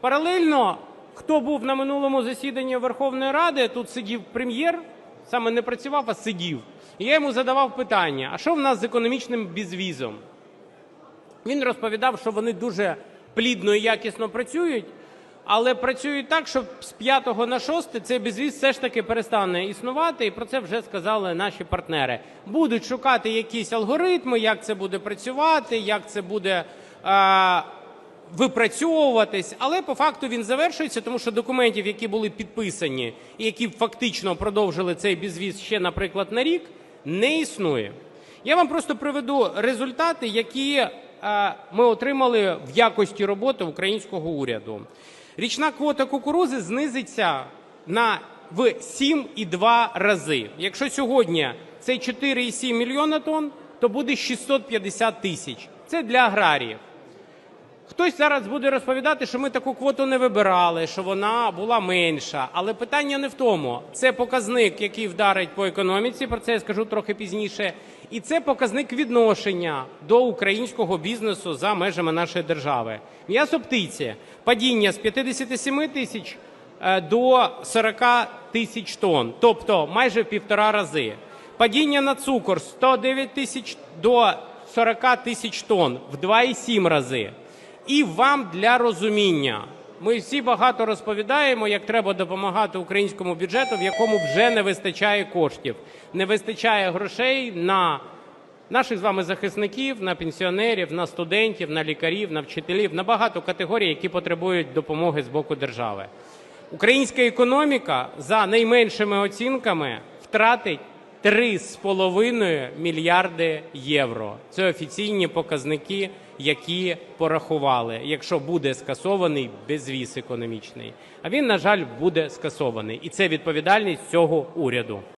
Паралельно, хто був на минулому засіданні Верховної Ради, тут сидів прем'єр, саме не працював, а сидів. І я йому задавав питання: а що в нас з економічним безвізом? Він розповідав, що вони дуже плідно і якісно працюють, але працюють так, що з 5 на 6 цей безвіз все ж таки перестане існувати, і про це вже сказали наші партнери. Будуть шукати якісь алгоритми, як це буде працювати, як це буде е, випрацьовуватись, але по факту він завершується, тому що документів, які були підписані і які фактично продовжили цей безвіз ще, наприклад, на рік, не існує. Я вам просто приведу результати, які е, ми отримали в якості роботи українського уряду. Річна квота кукурузи знизиться на в 7,2 рази. Якщо сьогодні це 4,7 мільйона тонн, то буде 650 тисяч. Це для аграріїв. Хтось зараз буде розповідати, що ми таку квоту не вибирали, що вона була менша. Але питання не в тому. Це показник, який вдарить по економіці, про це я скажу трохи пізніше. І це показник відношення до українського бізнесу за межами нашої держави. М'ясо птиці падіння з 57 тисяч е, до 40 тисяч тонн, тобто майже в півтора рази. Падіння на цукор з 109 тисяч до 40 тисяч тонн в 2,7 рази. І вам для розуміння. Ми всі багато розповідаємо, як треба допомагати українському бюджету, в якому вже не вистачає коштів, не вистачає грошей на наших з вами захисників, на пенсіонерів, на студентів, на лікарів, на вчителів, на багато категорій, які потребують допомоги з боку держави. Українська економіка за найменшими оцінками втратить 3,5 мільярди євро. Це офіційні показники, які порахували, якщо буде скасований безвіз економічний. А він, на жаль, буде скасований. І це відповідальність цього уряду.